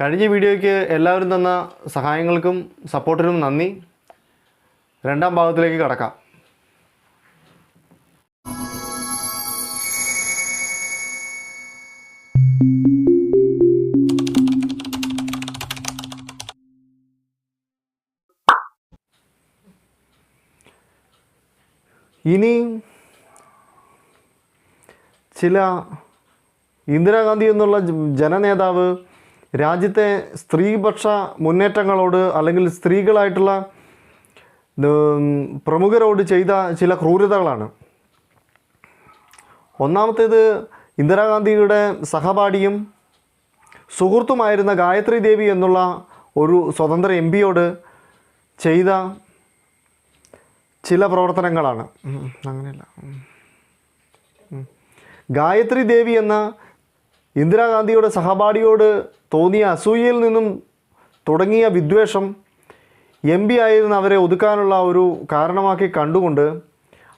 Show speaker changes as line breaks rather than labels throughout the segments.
കഴിഞ്ഞ വീഡിയോയ്ക്ക് എല്ലാവരും തന്ന സഹായങ്ങൾക്കും സപ്പോർട്ടിനും നന്ദി. രണ്ടാം ഭാഗത്തിലേക്ക് കടക്കാം. ഇനി ചില ഇന്ദിരാഗാന്ധി എന്നുള്ള ജനനേതാവ് രാജ്യത്തെ സ്ത്രീപക്ഷ മുന്നേറ്റങ്ങളോട് അല്ലെങ്കിൽ സ്ത്രീകളായിട്ടുള്ള പ്രമുഖരോട് ചെയ്ത ചില ക്രൂരതകളാണ്. ഒന്നാമത്തേത് ഇന്ദിരാഗാന്ധിയുടെ സഹപാഠിയും സുഹൃത്തുമായിരുന്ന ഗായത്രി ദേവി എന്നുള്ള ഒരു സ്വതന്ത്ര എം പിയോട് ചെയ്ത ചില പ്രവർത്തനങ്ങളാണ്. അങ്ങനെയല്ല. ഗായത്രി ദേവി എന്ന ഇന്ദിരാഗാന്ധിയുടെ സഹപാഠിയോട് തോന്നിയ അസൂയയിൽ നിന്നും തുടങ്ങിയ വിദ്വേഷം എം പി ആയിരുന്ന അവരെ ഒതുക്കാനുള്ള ഒരു കാരണമാക്കി കണ്ടുകൊണ്ട്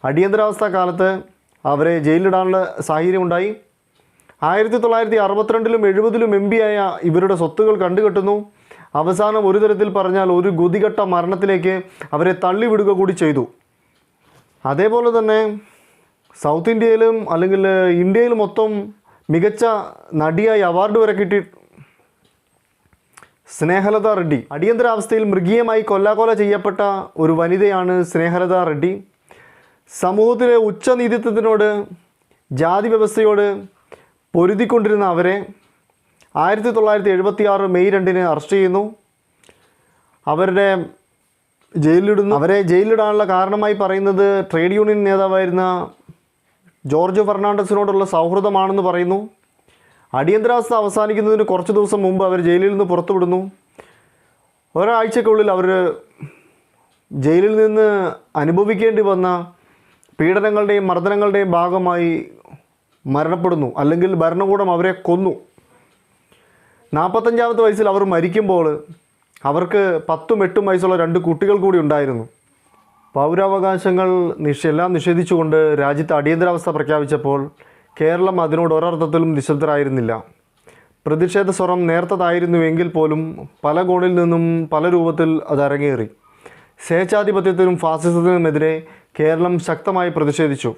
അടിയന്തരാവസ്ഥ കാലത്ത് അവരെ ജയിലിലിടാനുള്ള സാഹചര്യമുണ്ടായി. ആയിരത്തി തൊള്ളായിരത്തി അറുപത്തിരണ്ടിലും എഴുപതിലും എം പി ആയ ഇവരുടെ സ്വത്തുകൾ കണ്ടുകെട്ടുന്നു. അവസാനം ഒരു തരത്തിൽ പറഞ്ഞാൽ ഒരു ഗതികെട്ട മരണത്തിലേക്ക് അവരെ തള്ളിവിടുക കൂടി ചെയ്തു. അതേപോലെ തന്നെ സൗത്ത് ഇന്ത്യയിലും അല്ലെങ്കിൽ ഇന്ത്യയിൽ മൊത്തം മികച്ച നടിയായി അവാർഡ് വരെ കിട്ടി സ്നേഹലത റെഡ്ഡി. അടിയന്തരാവസ്ഥയിൽ മൃഗീയമായി കൊല്ലാകൊല ചെയ്യപ്പെട്ട ഒരു വനിതയാണ് സ്നേഹലത റെഡ്ഡി. സമൂഹത്തിലെ ഉച്ചനീതിത്വത്തിനോട് ജാതി വ്യവസ്ഥയോട് പൊരുതിക്കൊണ്ടിരുന്ന അവരെ ആയിരത്തി തൊള്ളായിരത്തി എഴുപത്തി ആറ് മെയ് രണ്ടിന് അറസ്റ്റ് ചെയ്യുന്നു. അവരുടെ ജയിലിലിടുന്നു. അവരെ ജയിലിലിടാനുള്ള കാരണമായി പറയുന്നത് ട്രേഡ് യൂണിയൻ നേതാവായിരുന്ന ജോർജ് ഫെർണാണ്ടസിനോടുള്ള സൗഹൃദമാണെന്ന് പറയുന്നു. അടിയന്തരാവസ്ഥ അവസാനിക്കുന്നതിന് കുറച്ച് ദിവസം മുമ്പ് അവർ ജയിലിൽ നിന്ന് പുറത്തുവിടുന്നു. ഒരാഴ്ചക്കുള്ളിൽ അവർ ജയിലിൽ നിന്ന് അനുഭവിക്കേണ്ടി വന്ന പീഡനങ്ങളുടെയും മർദ്ദനങ്ങളുടെയും ഭാഗമായി മരണപ്പെടുന്നു. അല്ലെങ്കിൽ ഭരണകൂടം അവരെ കൊന്നു. നാൽപ്പത്തഞ്ചാമത്തെ വയസ്സിൽ അവർ മരിക്കുമ്പോൾ അവർക്ക് പത്തും എട്ടും വയസ്സുള്ള രണ്ട് കുട്ടികൾ കൂടി ഉണ്ടായിരുന്നു. പൗരാവകാശങ്ങൾ എല്ലാം നിഷേധിച്ചുകൊണ്ട് രാജ്യത്ത് അടിയന്തരാവസ്ഥ പ്രഖ്യാപിച്ചപ്പോൾ കേരളം അതിനോട് ഒരർത്ഥത്തിലും നിശബ്ദരായിരുന്നില്ല. പ്രതിഷേധ സ്വരം നേർത്തതായിരുന്നുവെങ്കിൽ പോലും പല കോണിൽ നിന്നും പല രൂപത്തിൽ അത് അരങ്ങേറി. സ്വേച്ഛാധിപത്യത്തിനും ഫാസിസത്തിനുമെതിരെ കേരളം ശക്തമായി പ്രതിഷേധിച്ചു.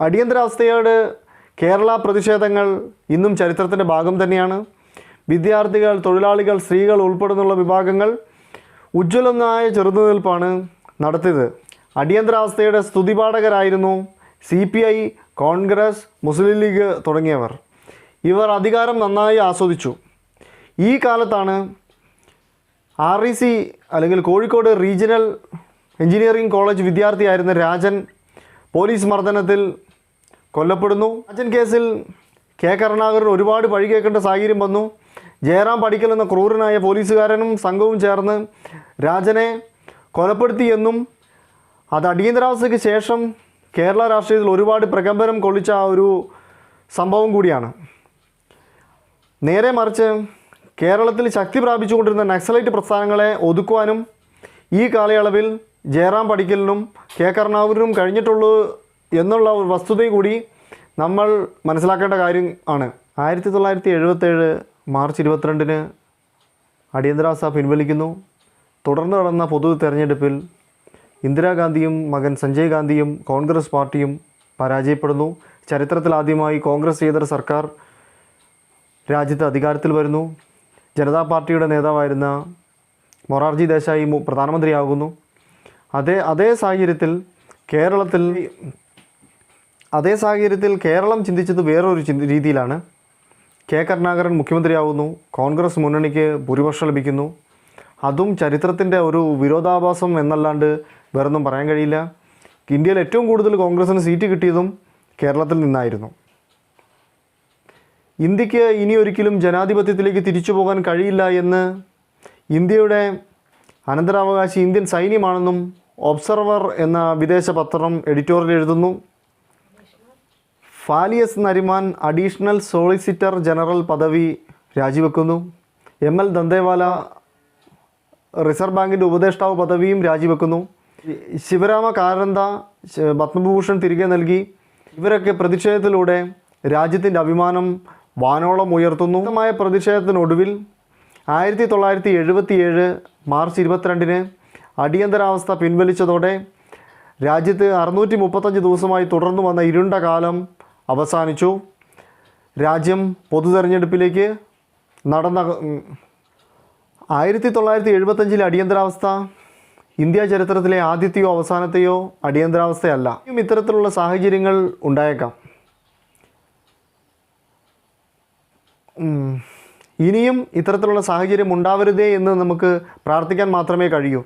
അടിയന്തരാവസ്ഥയോട് കേരള പ്രതിഷേധങ്ങൾ ഇന്നും ചരിത്രത്തിന്റെ ഭാഗം തന്നെയാണ്. വിദ്യാർത്ഥികൾ തൊഴിലാളികൾ സ്ത്രീകൾ ഉൾപ്പെടുന്നുള്ള വിഭാഗങ്ങൾ ഉജ്ജ്വലമായ ചെറുത്തുനിൽപ്പാണ് നടത്തിയത്. അടിയന്തരാവസ്ഥയുടെ സ്തുതിപാഠകരായിരുന്നു C P I Congress Muslim League തുടങ്ങിയവർ. ഇവർ അധികാരം നന്നായി ആസ്വദിച്ചു. ഈ കാലത്താണ് ആർ ഇ സി അല്ലെങ്കിൽ കോഴിക്കോട് റീജിയണൽ എഞ്ചിനീയറിംഗ് കോളേജ് വിദ്യാർത്ഥിയായിരുന്ന രാജൻ പോലീസ് മർദ്ദനത്തിൽ കൊല്ലപ്പെടുന്നു. രാജൻ കേസിൽ കെ. കരുണാകരൻ ഒരുപാട് പഴി കേൾക്കേണ്ട സാഹചര്യം വന്നു. ജയറാം പടിക്കൽ എന്ന ക്രൂരനായ പോലീസുകാരനും സംഘവും ചേർന്ന് രാജനെ കൊലപ്പെടുത്തിയെന്നും അത് അടിയന്തരാവസ്ഥയ്ക്ക് ശേഷം കേരള രാഷ്ട്രീയത്തിൽ ഒരുപാട് പ്രകമ്പനം കൊള്ളിച്ച ആ ഒരു സംഭവം കൂടിയാണ്. നേരെ മറിച്ച് കേരളത്തിൽ ശക്തി പ്രാപിച്ചുകൊണ്ടിരുന്ന നക്സലൈറ്റ് പ്രസ്ഥാനങ്ങളെ ഒതുക്കുവാനും ഈ കാലയളവിൽ ജയറാം പടിക്കലിനും കെ കരുണാകരനും കഴിഞ്ഞിട്ടുള്ളൂ എന്നുള്ള ഒരു വസ്തുതയും കൂടി നമ്മൾ മനസ്സിലാക്കേണ്ട കാര്യം ആണ്. ആയിരത്തി തൊള്ളായിരത്തി എഴുപത്തേഴ് മാർച്ച് ഇരുപത്തിരണ്ടിന് അടിയന്തരാവസ്ഥ പിൻവലിക്കുന്നു. തുടർന്ന് നടന്ന പൊതു തെരഞ്ഞെടുപ്പിൽ ഇന്ദിരാഗാന്ധിയും മകൻ സഞ്ജയ് ഗാന്ധിയും കോൺഗ്രസ് പാർട്ടിയും പരാജയപ്പെടുന്നു. ചരിത്രത്തിൽ ആദ്യമായി കോൺഗ്രസ് ചെയ്ത സർക്കാർ രാജ്യത്ത് അധികാരത്തിൽ വരുന്നു. ജനതാ പാർട്ടിയുടെ നേതാവായിരുന്ന മൊറാർജി ദേശായി പ്രധാനമന്ത്രിയാകുന്നു. അതേ അതേ സാഹചര്യത്തിൽ കേരളത്തിൽ അതേ സാഹചര്യത്തിൽ കേരളം ചിന്തിച്ചത് വേറൊരു രീതിയിലാണ്. കെ കരുണാകരൻ മുഖ്യമന്ത്രിയാവുന്നു. കോൺഗ്രസ് മുന്നണിക്ക് ഭൂരിപക്ഷം ലഭിക്കുന്നു. അതും ചരിത്രത്തിന്റെ ഒരു വിരോധാഭാസം എന്നല്ലാണ്ട് വേറൊന്നും പറയാൻ കഴിയില്ല. ഇന്ത്യയിൽ ഏറ്റവും കൂടുതൽ കോൺഗ്രസിന് സീറ്റ് കിട്ടിയതും കേരളത്തിൽ നിന്നായിരുന്നു. ഇന്ത്യയ്ക്ക് ഇനി ഒരിക്കലും ജനാധിപത്യത്തിലേക്ക് തിരിച്ചു പോകാൻ കഴിയില്ല എന്ന് ഇന്ത്യയുടെ അനന്തരാവകാശി ഇന്ത്യൻ സൈന്യമാണെന്നും ഒബ്സർവർ എന്ന വിദേശ പത്രം എഡിറ്റോറിയൽ എഴുതുന്നു. Fali S Nariman additional solicitor general പദവി രാജിവെക്കുന്നു. എം എൽ ദന്തേവാല റിസർവ് ബാങ്കിന്റെ ഉപദേഷ്ടാവ് പദവിയും രാജിവെക്കുന്നു. ശിവരാമ കാരന്ത പത്മഭൂഷൺ തിരികെ നൽകി. ഇവരൊക്കെ പ്രതിഷേധത്തിലൂടെ രാജ്യത്തിന്റെ അഭിമാനം വാനോളം ഉയർത്തുന്നു. ശക്തമായ പ്രതിഷേധത്തിനൊടുവിൽ ആയിരത്തി തൊള്ളായിരത്തി എഴുപത്തിയേഴ് മാർച്ച് ഇരുപത്തിരണ്ടിന് അടിയന്തരാവസ്ഥ പിൻവലിച്ചതോടെ രാജ്യത്ത് അറുന്നൂറ്റി മുപ്പത്തഞ്ച് ദിവസമായി തുടർന്നു വന്ന ഇരുണ്ട കാലം അവസാനിച്ചു. രാജ്യം പൊതു തെരഞ്ഞെടുപ്പിലേക്ക് നടന്ന ആയിരത്തി തൊള്ളായിരത്തി എഴുപത്തഞ്ചിലെ അടിയന്തരാവസ്ഥ ഇന്ത്യ ചരിത്രത്തിലെ ആദ്യത്തെയോ അവസാനത്തെയോ അടിയന്തരാവസ്ഥയല്ല. ഇത്തരത്തിലുള്ള സാഹചര്യങ്ങൾ ഉണ്ടായേക്കാം. ഇനിയും ഇത്തരത്തിലുള്ള സാഹചര്യം ഉണ്ടാവരുതേ എന്ന് നമുക്ക് പ്രാർത്ഥിക്കാൻ മാത്രമേ കഴിയൂ.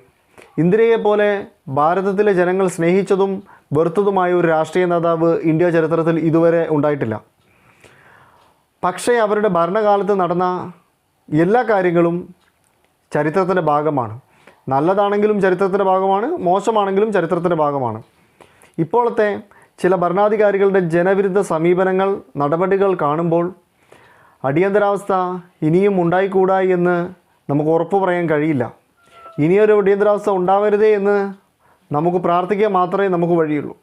ഇന്ദിരയെ പോലെ ഭാരതത്തിലെ ജനങ്ങൾ സ്നേഹിച്ചതും വെറുത്തതുമായ ഒരു രാഷ്ട്രീയ നേതാവ് ഇന്ത്യ ചരിത്രത്തിൽ ഇതുവരെ ഉണ്ടായിട്ടില്ല. പക്ഷേ അവരുടെ ഭരണകാലത്ത് നടന്ന എല്ലാ കാര്യങ്ങളും ചരിത്രത്തിന്റെ ഭാഗമാണ്. നല്ലതാണെങ്കിലും ചരിത്രത്തിന്റെ ഭാഗമാണ് മോശമാണെങ്കിലും ചരിത്രത്തിന്റെ ഭാഗമാണ്. ഇപ്പോഴത്തെ ചില ഭരണാധികാരികളുടെ ജനവിരുദ്ധ സമീപനങ്ങൾ നടപടികൾ കാണുമ്പോൾ അടിയന്തരാവസ്ഥ ഇനിയും ഉണ്ടായിക്കൂടാ എന്ന് നമുക്ക് ഉറപ്പ് പറയാൻ കഴിയില്ല. ഇനിയൊരു അടിയന്തരാവസ്ഥ ഉണ്ടാവരുതേ എന്ന് നമുക്ക് പ്രാർത്ഥിക്കാൻ മാത്രമേ നമുക്ക് വഴിയുള്ളൂ.